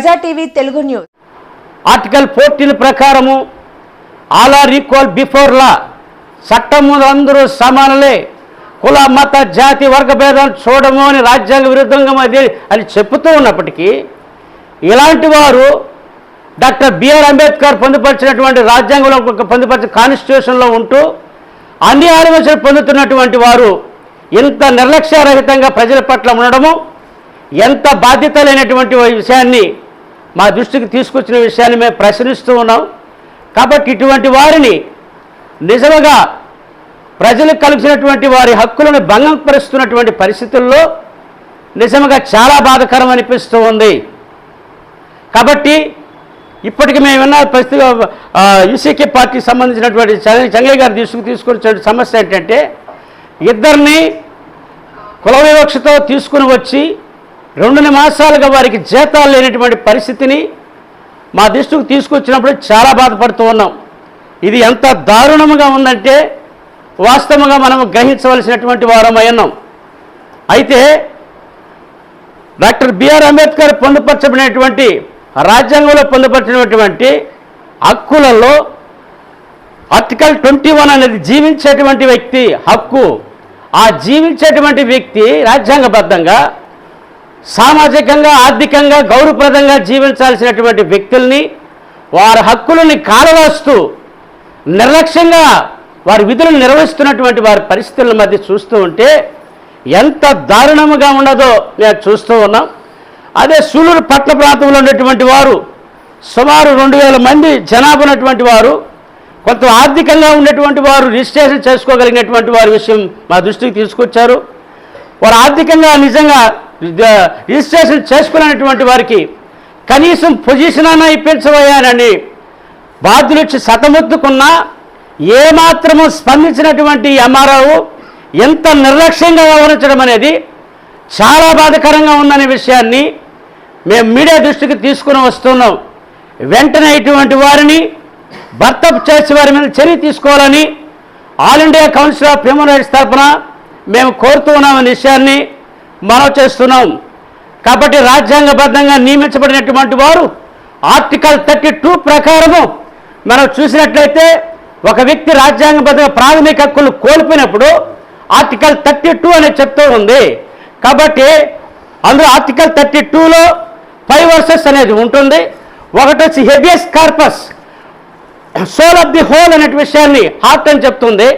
Praja TV Telugu news. Article fourteen ప్రకారము all are equal before law చట్టం ముందు అందరూ సమానలే. కుల మత జాతి వర్గ భేదాలు చూడము అని రాజ్యాంగ విరుద్ధంగా అది అని చెప్తూ ఉన్నప్పటికీ ఇలాంటి వారు డాక్టర్ బిఆర్ అంబేద్కర్ పొందుపరిచినటువంటి రాజ్యాంగంలో పొందుపరిచిన కాన్స్టిట్యూషన్లో ఉంటూ అన్ని ఆలోచనలు పొందుతున్నటువంటి వారు ఇంత నిర్లక్ష్యరహితంగా ప్రజల పట్ల ఉండడము ఎంత బాధ్యత లేనటువంటి విషయాన్ని మా దృష్టికి తీసుకొచ్చిన విషయాన్ని మేము ప్రశ్నిస్తూ ఉన్నాం. కాబట్టి ఇటువంటి వారిని నిజంగా ప్రజలకు కలిసినటువంటి వారి హక్కులను భంగం పరుస్తున్నటువంటి పరిస్థితుల్లో నిజంగా చాలా బాధకరం అనిపిస్తూ ఉంది. కాబట్టి ఇప్పటికి మేము విన్న పరిస్థితి యూసీకే పార్టీకి సంబంధించినటువంటి చంగయ్య గారు తీసుకు తీసుకొచ్చిన సమస్య ఏంటంటే ఇద్దరిని కుల వివక్షతో తీసుకుని వచ్చి రెండు మాసాలుగా వారికి జీతాలు లేనటువంటి పరిస్థితిని మా దృష్టికి తీసుకొచ్చినప్పుడు చాలా బాధపడుతూ ఉన్నాం. ఇది ఎంత దారుణంగా ఉందంటే వాస్తవంగా మనం గ్రహించవలసినటువంటి వారమై ఉన్నాం. అయితే డాక్టర్ బిఆర్ అంబేద్కర్ పొందుపరచబడినటువంటి రాజ్యాంగంలో పొందుపరిచినటువంటి హక్కులలో ఆర్టికల్ ట్వంటీ వన్ అనేది జీవించేటువంటి వ్యక్తి హక్కు. ఆ జీవించేటువంటి వ్యక్తి రాజ్యాంగబద్ధంగా సామాజికంగా ఆర్థికంగా గౌరవప్రదంగా జీవించాల్సినటువంటి వ్యక్తుల్ని వారి హక్కులని కాలవేస్తూ నిర్లక్ష్యంగా వారి విధులను నిర్వహిస్తున్నటువంటి వారి పరిస్థితుల మధ్య చూస్తూ ఉంటే ఎంత దారుణముగా ఉండదో మేము చూస్తూ ఉన్నాం. అదే సూలూరు పట్ల ప్రాంతంలో ఉన్నటువంటి వారు సుమారు రెండు వేల మంది జనాభా ఉన్నటువంటి వారు కొంత ఆర్థికంగా ఉన్నటువంటి వారు రిజిస్ట్రేషన్ చేసుకోగలిగినటువంటి వారి విషయం మా దృష్టికి తీసుకొచ్చారు. వారు ఆర్థికంగా నిజంగా రిజిస్ట్రేషన్ చేసుకునేటువంటి వారికి కనీసం పొజిషన్ అన్న ఇప్పించబోయానని బాధ్యులు వచ్చి సతమొత్తుకున్నా ఏమాత్రము స్పందించినటువంటి ఎంఆర్ఓ ఎంత నిర్లక్ష్యంగా వ్యవహరించడం అనేది చాలా బాధకరంగా ఉందనే విషయాన్ని మేము మీడియా దృష్టికి తీసుకుని వస్తున్నాం. వెంటనే ఇటువంటి వారిని భర్తపు చేసే వారి మీద చర్య తీసుకోవాలని all India council of human rights తరఫున మేము కోరుతూ ఉన్నామనే విషయాన్ని మనం చేస్తున్నాం. కాబట్టి రాజ్యాంగబద్ధంగా నియమించబడినటువంటి వారు ఆర్టికల్ థర్టీ టూ ప్రకారము మనం చూసినట్లయితే ఒక వ్యక్తి రాజ్యాంగబద్ధంగా ప్రాథమిక హక్కులు కోల్పోయినప్పుడు ఆర్టికల్ థర్టీ టూ అనేది చెప్తూ ఉంది. కాబట్టి అందులో ఆర్టికల్ థర్టీ టూలో ఫైవ్ వర్సెస్ అనేది ఉంటుంది. ఒకటి వచ్చి habeas corpus soul of the whole అనే విషయాన్ని హార్ట్ అని చెప్తుంది.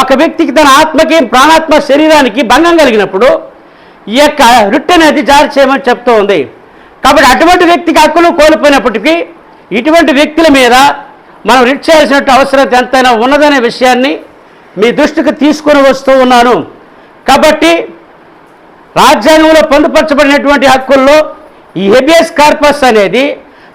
ఒక వ్యక్తికి తన ఆత్మకి ప్రాణాత్మ శరీరానికి భంగం కలిగినప్పుడు ఈ యొక్క రిట్ అనేది జారీ చేయమని చెప్తూ ఉంది కాబట్టి అటువంటి వ్యక్తికి హక్కులు కోల్పోయినప్పటికీ ఇటువంటి వ్యక్తుల మీద మనం రిట్ చేయాల్సిన అవసరం ఎంతైనా ఉన్నదనే విషయాన్ని మీ దృష్టికి తీసుకుని వస్తూ ఉన్నాను. కాబట్టి రాజ్యాంగంలో పొందుపరచబడినటువంటి హక్కుల్లో ఈ హెబియస్ కార్పస్ అనేది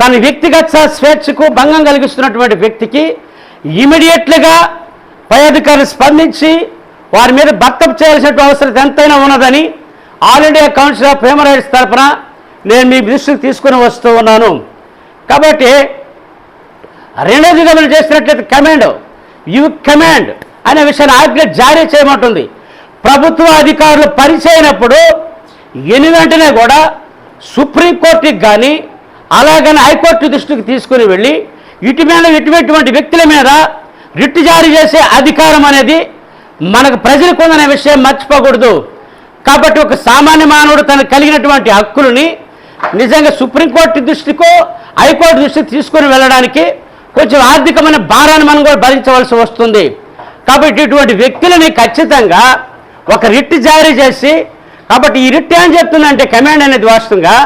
తన వ్యక్తిగత స్వేచ్ఛకు భంగం కలిగిస్తున్నటువంటి వ్యక్తికి ఇమీడియట్లుగా పై అధికారులు స్పందించి వారి మీద భర్తపు చేయాల్సిన అవసరం ఎంతైనా ఉన్నదని all India council of human rights తరఫున నేను మీ దృష్టికి తీసుకుని వస్తూ ఉన్నాను. కాబట్టి రెండోదిగా మీరు చేసినట్లయితే కమాండ్ యు కమాండ్ అనే విషయాన్ని ఆజ్ఞ జారీ చేయమంటుంది. ప్రభుత్వ అధికారులు పరిచయనప్పుడు ఎన్ని వెంటనే కూడా సుప్రీంకోర్టుకి కానీ అలాగని హైకోర్టు దృష్టికి తీసుకుని వెళ్ళి ఇటు మీద ఇటువంటి వ్యక్తుల మీద రిట్ జారీ చేసే అధికారం అనేది మనకు ప్రజలకు ఉందనే విషయం మర్చిపోకూడదు. కాబట్టి ఒక సామాన్య మానవుడు తనకు కలిగినటువంటి హక్కులని నిజంగా సుప్రీంకోర్టు దృష్టికో హైకోర్టు దృష్టికి తీసుకొని వెళ్ళడానికి కొంచెం ఆర్థికమైన భారాన్ని మనం కూడా భరించవలసి వస్తుంది. కాబట్టి ఇటువంటి వ్యక్తులని ఖచ్చితంగా ఒక రిట్ జారీ చేసి కాబట్టి ఈ రిట్ ఏం చెప్తుందంటే కమాండ్ అనేది వాస్తవంగా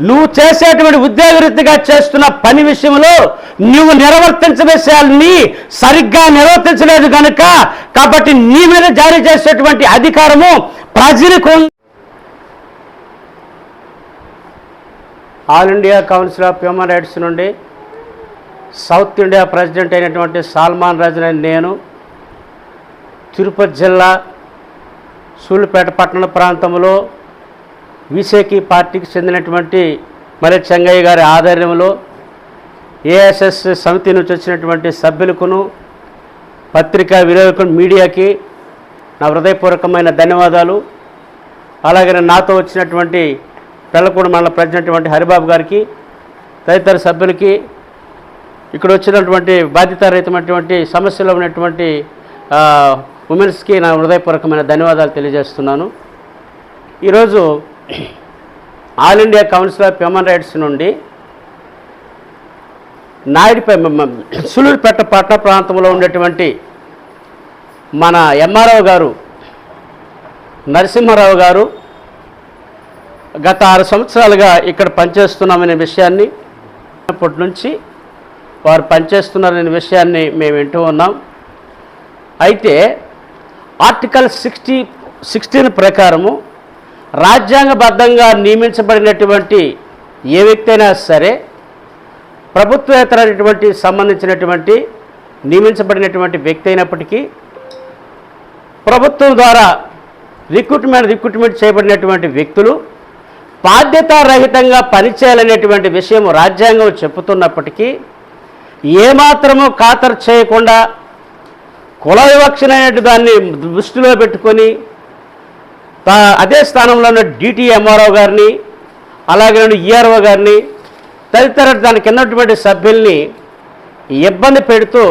నువ్వు చేసేటువంటి ఉద్యోగరీతిగా చేస్తున్న పని విషయంలో నువ్వు నిర్వర్తించవలసాలని సరిగ్గా నిర్వర్తించలేదు కనుక కాబట్టి నీ మీద జారీ చేసేటువంటి అధికారము ప్రజలకు all India council of human rights నుండి సౌత్ ఇండియా ప్రెసిడెంట్ అయినటువంటి సాల్మాన్ రాజు అనే నేను తిరుపతి జిల్లా సూళ్ళుపేట పట్టణ ప్రాంతంలో విసేకి పార్టీకి చెందినటువంటి మరి చెంగయ్య గారి ఆధ్వర్యంలో ఏఎస్ఎస్ సమితి నుంచి వచ్చినటువంటి సభ్యులకును పత్రికా విలేకరులు మీడియాకి నా హృదయపూర్వకమైన ధన్యవాదాలు. అలాగే నాతో వచ్చినటువంటి పెళ్ళకూడ మండల ప్రజనటువంటి హరిబాబు గారికి తదితర సభ్యులకి ఇక్కడ వచ్చినటువంటి బాధ్యతారహితమైనటువంటి సమస్యలో ఉన్నటువంటి ఉమెన్స్కి నా హృదయపూర్వకమైన ధన్యవాదాలు తెలియజేస్తున్నాను. ఈరోజు all India council of human rights నుండి నాయుడిపై సులూరుపేట పట్టణ ప్రాంతంలో ఉండేటువంటి మన ఎంఆర్ఓ గారు నరసింహారావు గారు గత ఆరు సంవత్సరాలుగా ఇక్కడ పనిచేస్తున్నామనే విషయాన్ని అప్పటి నుంచి వారు పనిచేస్తున్నారనే విషయాన్ని మేము వింటూ ఉన్నాం. అయితే ఆర్టికల్ సిక్స్టీ సిక్స్టీన్ ప్రకారము రాజ్యాంగబద్ధంగా నియమించబడినటువంటి ఏ వ్యక్తి అయినా సరే ప్రభుత్వేతరైనటువంటి సంబంధించినటువంటి నియమించబడినటువంటి వ్యక్తి అయినప్పటికీ ప్రభుత్వం ద్వారా రిక్రూట్మెంట్ రిక్రూట్మెంట్ చేయబడినటువంటి వ్యక్తులు బాధ్యతారహితంగా పనిచేయాలనేటువంటి విషయం రాజ్యాంగం చెబుతున్నప్పటికీ ఏమాత్రము ఖాతరు చేయకుండా కుల వివక్షనైన దాన్ని దృష్టిలో పెట్టుకొని అదే స్థానంలో ఉన్న డిటిఎంఆర్ఓ గారిని అలాగే ఈఆర్ఓ గారిని తదితర దానికి ఉన్నటువంటి సభ్యుల్ని ఇబ్బంది పెడుతూ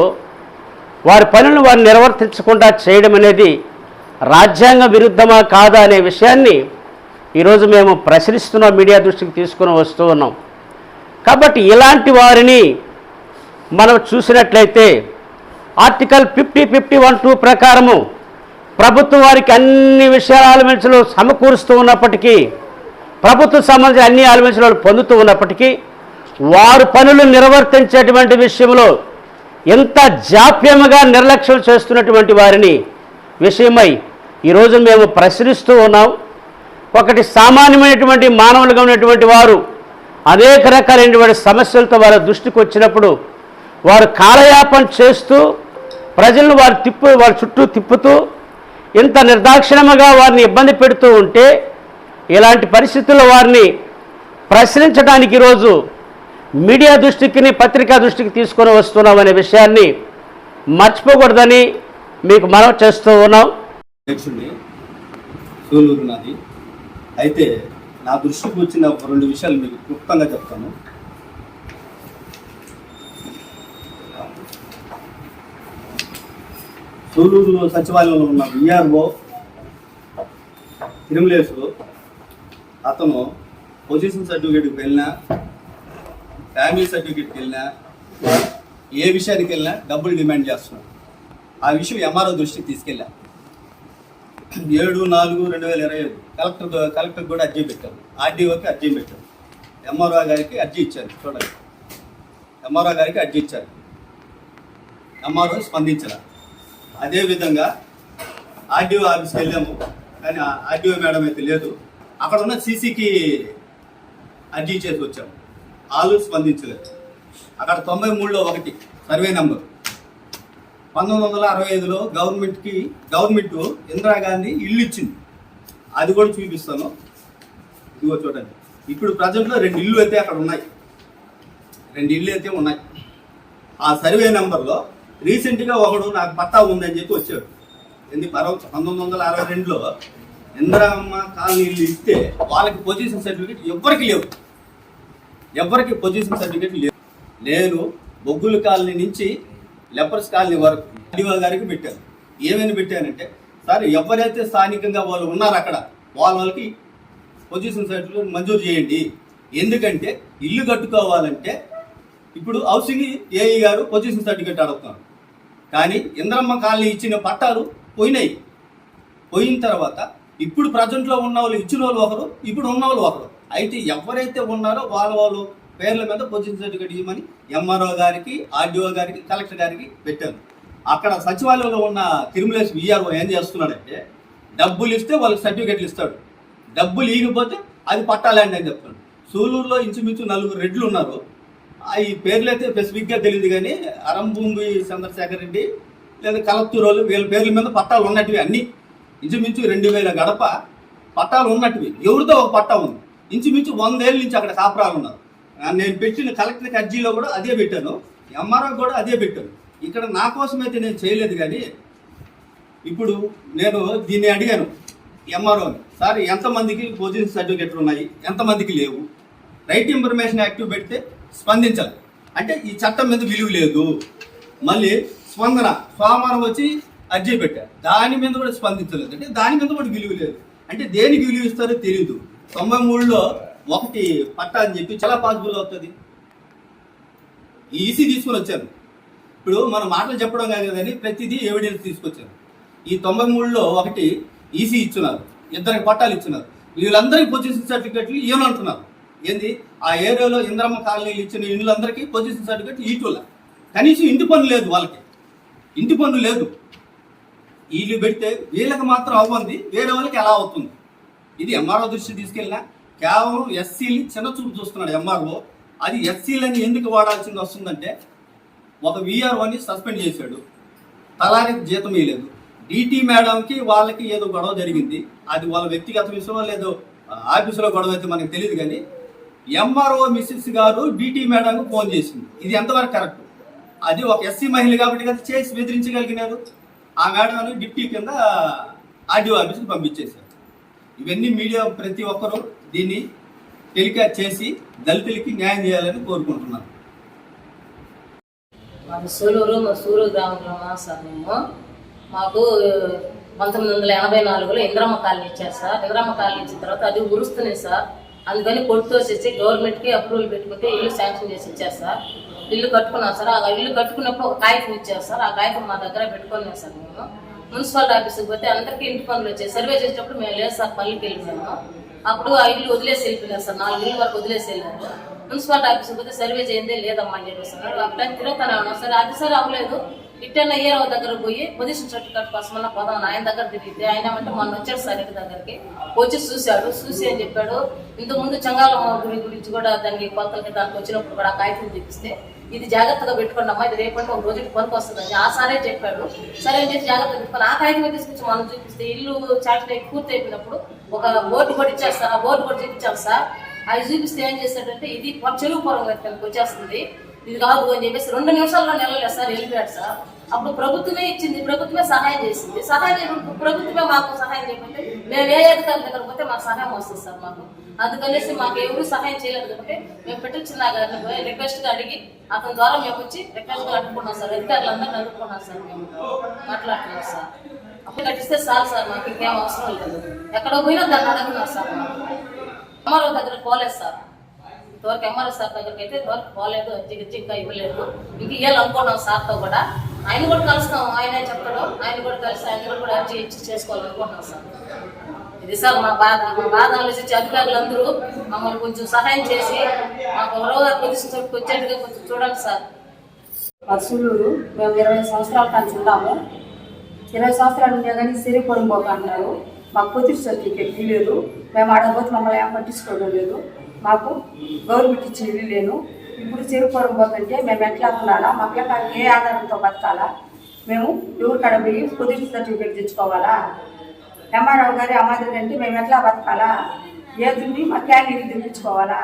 వారి పనులను వారు నిర్వర్తించకుండా చేయడం అనేది రాజ్యాంగ విరుద్ధమా కాదా అనే విషయాన్ని ఈరోజు మేము ప్రశ్నిస్తున్న మీడియా దృష్టికి తీసుకుని వస్తూ ఉన్నాం. కాబట్టి ఇలాంటి వారిని మనం చూసినట్లయితే article fifty fifty one two ప్రకారము ప్రభుత్వం వారికి అన్ని విషయాల ఆలమించలు సమకూరుస్తూ ఉన్నప్పటికీ ప్రభుత్వ సంబంధించిన అన్ని ఆలమించలు పొందుతూ ఉన్నప్పటికీ వారు పనులు నిర్వర్తించేటువంటి విషయంలో ఎంత జాప్యముగా నిర్లక్ష్యం చేస్తున్నటువంటి వారిని విషయమై ఈరోజు మేము ప్రశ్నిస్తూ ఉన్నాం. ఒకటి సామాన్యమైనటువంటి మానవులుగా ఉన్నటువంటి వారు అనేక రకాలైనటువంటి సమస్యలతో వారి దృష్టికి వచ్చినప్పుడు వారు కాలయాపన చేస్తూ ప్రజలను వారు తిప్పు వారి చుట్టూ తిప్పుతూ ఇంత నిర్దాక్షిణముగా వారిని ఇబ్బంది పెడుతూ ఉంటే ఇలాంటి పరిస్థితుల్లో వారిని ప్రశ్నించడానికి ఈరోజు మీడియా దృష్టికి పత్రికా దృష్టికి తీసుకొని వస్తున్నాం అనే విషయాన్ని మర్చిపోకూడదని మీకు మనం చేస్తూ ఉన్నాం. అధ్యక్షుడిని సూలూరు నాది. అయితే నా దృష్టికి వచ్చిన రెండు విషయాలు మీకు క్లుప్తంగా చెప్తాను. సూలూరులో సచివాలయంలో ఉన్న విఆర్ఓ తిరుమలేసు అతను పొజిషన్ సర్టిఫికేట్కి వెళ్ళినా ఫ్యామిలీ సర్టిఫికేట్కి వెళ్ళినా ఏ విషయానికి వెళ్ళినా డబ్బులు డిమాండ్ చేస్తున్నాడు. ఆ విషయం ఎంఆర్ఓ దృష్టికి తీసుకెళ్ళా. ఏడు నాలుగు రెండు వేల ఇరవై ఐదు కలెక్టర్ కలెక్టర్ కూడా అర్జీ పెట్టారు ఆర్డీఓకి అర్జీ పెట్టారు ఎంఆర్ఓ గారికి అర్జీ ఇచ్చారు చూడండి. ఎంఆర్ఓ గారికి అర్జీ ఇచ్చారు. ఎంఆర్ఓ స్పందించారు అదేవిధంగా ఆర్డీఓ ఆఫీస్కి వెళ్ళాము కానీ ఆర్డీఓ మేడం అయితే లేదు. అక్కడ ఉన్న సీసీకి అర్జీ చేసి వచ్చాము. వాళ్ళు స్పందించలేదు. అక్కడ తొంభై మూడులో ఒకటి సర్వే నెంబర్. పంతొమ్మిది వందల అరవై ఐదులో గవర్నమెంట్కి గవర్నమెంట్ ఇందిరాగాంధీ ఇల్లు ఇచ్చింది. అది కూడా చూపిస్తాను. ఇదిగో చూడండి. ఇప్పుడు ప్రజెంట్లో రెండు ఇల్లు అయితే అక్కడ ఉన్నాయి. రెండు ఇల్లు అయితే ఉన్నాయి. ఆ సర్వే నెంబర్లో రీసెంట్గా ఒకడు నాకు పట్టా ఉందని చెప్పి వచ్చాడు. ఎందుకు పరవ పంతొమ్మిది వందల అరవై రెండులో ఇందిరామ్మ కాలనీ ఇల్లు ఇస్తే వాళ్ళకి పొజిషన్ సర్టిఫికేట్ ఎవ్వరికి లేవు. ఎవ్వరికి పొజిషన్ సర్టిఫికేట్ లేవు. నేను బొగ్గుల కాలనీ నుంచి లెపర్స్ కాలనీ వరకు డిఓ గారికి పెట్టాను. ఏమైనా పెట్టానంటే సార్ ఎవరైతే స్థానికంగా వాళ్ళు ఉన్నారు అక్కడ వాళ్ళ వాళ్ళకి పొజిషన్ సర్టిఫికేట్ మంజూరు చేయండి. ఎందుకంటే ఇల్లు కట్టుకోవాలంటే ఇప్పుడు హౌసింగ్ ఏఈ గారు పొజిషన్ సర్టిఫికేట్ అడుగుతున్నారు కానీ ఇంద్రమ్మ కాలనీ ఇచ్చిన పట్టాలు పోయినాయి. పోయిన తర్వాత ఇప్పుడు ప్రజెంట్లో ఉన్న వాళ్ళు ఇచ్చిన వాళ్ళు ఒకరు ఇప్పుడు ఉన్న వాళ్ళు ఒకరు. అయితే ఎవరైతే ఉన్నారో వాళ్ళ వాళ్ళు పేర్ల మీద పొజిషన్ సర్టిఫికేట్ ఇవ్వమని ఎంఆర్ఓ గారికి ఆర్డీఓ గారికి కలెక్టర్ గారికి పెట్టాను అక్కడ సచివాలయంలో ఉన్న తిరుమలేసి విఆర్ఓ ఏం చేస్తున్నాడంటే డబ్బులు ఇస్తే వాళ్ళకి సర్టిఫికేట్లు ఇస్తాడు. డబ్బులు ఇవ్వకపోతే అది పట్టాలండి అని చెప్తున్నాడు. సూలూరులో ఇంచుమించు నలుగురు రెడ్లు ఉన్నారు. ఈ పేర్లు అయితే స్పెసిఫిక్గా తెలియదు కానీ అరంభూమి చంద్రశేఖర్ రెడ్డి లేదా కలత్తూరు వీళ్ళ పేర్ల మీద పట్టాలు ఉన్నట్టువి అన్ని. ఇంచుమించు రెండు వేల గడప పట్టాలు ఉన్నట్టువి ఎవరితో ఒక పట్టా ఉంది. ఇంచుమించు వందేళ్ళ నుంచి అక్కడ కాపురాలు ఉన్నారు. నేను పెట్టిన కలెక్టర్ అర్జీలో కూడా అదే పెట్టాను. ఎంఆర్ఓ కూడా అదే పెట్టాను. ఇక్కడ నా కోసం అయితే నేను చేయలేదు కానీ ఇప్పుడు నేను దీన్ని అడిగాను ఎంఆర్ఓని. సార్ ఎంతమందికి పొజిషన్ సర్టిఫికెట్లు ఉన్నాయి? ఎంతమందికి లేవు? రైట్ ఇన్ఫర్మేషన్ యాక్టివ్ పెడితే స్పందించాలి. అంటే ఈ చట్టం మీద విలువ లేదు. మళ్ళీ స్పందన స్వామానం వచ్చి అర్జీ పెట్టారు. దాని మీద కూడా స్పందించలేదు. అంటే దాని మీద కూడా విలువ లేదు. అంటే దేనికి విలువ ఇస్తారో తెలియదు తొంభై మూడులో ఒకటి పట్టా అని చెప్పి చాలా పాసిబుల్ అవుతుంది. ఈసీ తీసుకుని వచ్చాను ఇప్పుడు మన మాటలు చెప్పడం కాదు కదండి ప్రతిదీ ఎవిడెన్స్ తీసుకొచ్చాను ఈ తొంభై మూడులో ఒకటి ఈసీ ఇచ్చున్నారు. ఇద్దరికి పట్టాలు ఇచ్చున్నారు. వీళ్ళందరికీ పొజిషన్ సర్టిఫికెట్లు ఏమంటున్నారు ఏంది? ఆ ఏరియాలో ఇంద్రమ్మ కాలనీలు ఇచ్చిన ఇండ్లందరికీ పొజిషన్ సర్టిఫికేట్ ఈటుల కనీసం ఇంటి పన్ను లేదు వాళ్ళకి. ఇంటి పన్ను లేదు. వీళ్ళు పెడితే వీళ్ళకి మాత్రం అవ్వంది వేరే వాళ్ళకి ఎలా అవుతుంది? ఇది ఎంఆర్ఓ దృష్టి తీసుకెళ్ళినా కేవలం ఎస్సీని చిన్న చూపు చూస్తున్నాడు ఎంఆర్ఓ అది ఎస్సీలని ఎందుకు వాడాల్సింది వస్తుందంటే ఒక విఆర్ఓని సస్పెండ్ చేశాడు. తలానికి జీతం ఇవ్వలేదు డిటి మేడంకి వాళ్ళకి ఏదో గొడవ జరిగింది. అది వాళ్ళ వ్యక్తిగత విషయంలో లేదో ఆఫీసులో గొడవ అయితే మనకు తెలియదు కానీ ఎంఆర్ఓ మిస్సెస్ గారు బీటీ మేడంకు ఫోన్ చేసింది. ఇది ఎంతవరకు కరెక్ట్? అది ఒక ఎస్సీ మహిళ కాబట్టి కదా చేసి బెదిరించగలిగినారు. ఆ మేడం డిప్టీ కింద ఆర్డీఓ ఆఫీస్కి పంపించేశారు. ఇవన్నీ మీడియా ప్రతి ఒక్కరూ దీన్ని టెలికాస్ట్ చేసి దళితులకి న్యాయం చేయాలని కోరుకుంటున్నాను. మాకు సూలూరు మా సూలూరు గ్రామంలో సార్ మేము మాకు పంతొమ్మిది వందల ఎనభై నాలుగులో ఇంద్రమ్మ కాలనీ ఇచ్చారు సార్. ఇంద్రమ్మ కాలనీ ఇచ్చిన తర్వాత అది ఉరుస్తున్నాయి సార్. అందుకని కొట్టు వచ్చేసి గవర్నమెంట్కి అప్రూవల్ పెట్టుకుంటే ఇల్లు శాంక్షన్ చేసి ఇచ్చారు సార్. ఇల్లు కట్టుకున్నాం సార్. ఆ ఇల్లు కట్టుకున్నప్పుడు ఒక కాగితం ఇచ్చారు సార్. ఆ కాగితం మా దగ్గర పెట్టుకున్నాం సార్ మేము. మున్సిపాలిటీ ఆఫీస్కి పోతే అందరికీ ఇంటి పనులు వచ్చాయి. సర్వే చేసేటప్పుడు మేము లేదు సార్ పల్లికి వెళ్ళిపోయాము అప్పుడు ఆ ఇల్లు వదిలేసి వెళ్ళిపోయినారు సార్. నాలుగు ఇల్లు వరకు వదిలేసి వెళ్ళారు. మున్సిపాలిటీ ఆఫీస్కి పోతే సర్వే చేయిందే లేదమ్మా అని చెప్పేస్తున్నారు అప్పుడు తిరుగుతానే ఉన్నాం సరే. అది సరే అవ్వలేదు. రిటర్న్ ఏరో దగ్గర పోయి పొజిషన్ సర్టిఫికేట్ కోసం అన్న పోదాం ఆయన దగ్గర తిరిగితే ఆయన అంటే మొన్న వచ్చాడు సార్ ఇంటి దగ్గరికి. వచ్చి చూశాడు. చూసి అని చెప్పాడు? ఇంతకుముందు ముందు చంగాలమ్మ గురి గురించి కూడా దానికి కొలతలకి దానికి వచ్చినప్పుడు కూడా ఆ కాగితం చూపిస్తే ఇది జాగ్రత్తగా పెట్టుకోండి అమ్మా ఇది రేపంటే ఒక రోజుకి పనికి వస్తుందని ఆ సారే చెప్పాడు. సరే అని చెప్పి జాగ్రత్తగా పెట్టుకుని ఆ కాగితం తీసుకొచ్చి మనం చూపిస్తే ఇల్లు చాటి పూర్తి అయిపోయినప్పుడు ఒక బోర్డు కూడా ఇచ్చారు సార్ ఆ బోర్డు కూడా చూపించాం సార్. అది చూపిస్తే ఏం చేశాడంటే ఇది చెరువు పొలం వచ్చేస్తుంది. ఇది కాదు అని చెప్పేసి రెండు నిమిషాల్లో నిలవలేదు సార్ వెళ్ళిపోయాడు సార్. అప్పుడు ప్రభుత్వమే ఇచ్చింది ప్రభుత్వమే సహాయం చేసింది. సహాయం చేయకుండా ప్రభుత్వమే మాకు సహాయం చేయకపోతే మేము ఏ అధికారుల దగ్గర పోతే మాకు సహాయం వస్తుంది సార్ మాకు. అందుకనేసి మాకు ఎవరు సహాయం చేయలేదు కాబట్టి మేము పెట్టించిన గారిని పోయి రిక్వెస్ట్ అడిగి అతని ద్వారా మేము వచ్చి రిక్వెస్ట్గా అడుగుకున్నాం సార్. అధికారులందరూ అడుగుకున్నాం సార్ మేము. మాట్లాడుతున్నాం సార్. అప్పుడు కట్టిస్తే సార్ సార్ మాకు ఇంకేం అవసరం లేదు. ఎక్కడ పోయినా దాన్ని అడుగుతున్నాం సార్ ఎంఆర్ఓ దగ్గర పోలేదు సార్. ఇంతవరకు ఎంఆర్ఎస్ సార్ దగ్గరికి అయితే ఇంతవరకు పోలేదు జిగిచ్చి ఇంకా ఇవ్వలేదు. ఇంక ఇవ్వాలి అనుకున్నాం సార్తో కూడా. ఆయన కూడా కలుస్తాం ఆయన చెప్తాడు ఆయన కూడా కలిసి ఆయన కూడా అర్జీ ఇచ్చి చేసుకోవాలనుకుంటున్నాం సార్. ఇది సార్ మా బాధ మా బాధ ఆలోచించి అధికారులందరూ మమ్మల్ని కొంచెం సహాయం చేసి మాకు ఎవరో పొజిషన్ వచ్చేట్టుగా కొంచెం చూడండి సార్. పర్సూలూరు మేము ఇరవై సంవత్సరాల నుంచి ఉన్నాము. ఇరవై సంవత్సరాలు ఉన్నా కానీ సిరిపురం పోక అంటారు. మాకు పొత్తిడి సర్టిఫికేట్ ఇవ్వలేదు. మేము ఆడకపోతే మమ్మల్ని ఏం పట్టించుకోవడం లేదు. మాకు గవర్నమెంట్ ఇచ్చిన ఇల్లు లేను. ఇప్పుడు చిరుపురం పోతుంటే మేము ఎట్లా ఉండాలా మాకు పిల్లకాయలు ఏ ఆధారంతో బతకాలా? మేము ఎవరు కాడ పోయి పొత్తిడి సర్టిఫికేట్ తెచ్చుకోవాలా? ఎంఆర్ఓ గారి అమ్మాయి అంటే మేము ఎట్లా బతకాలా? ఏదుని మా క్యాండీ తెప్పించుకోవాలా?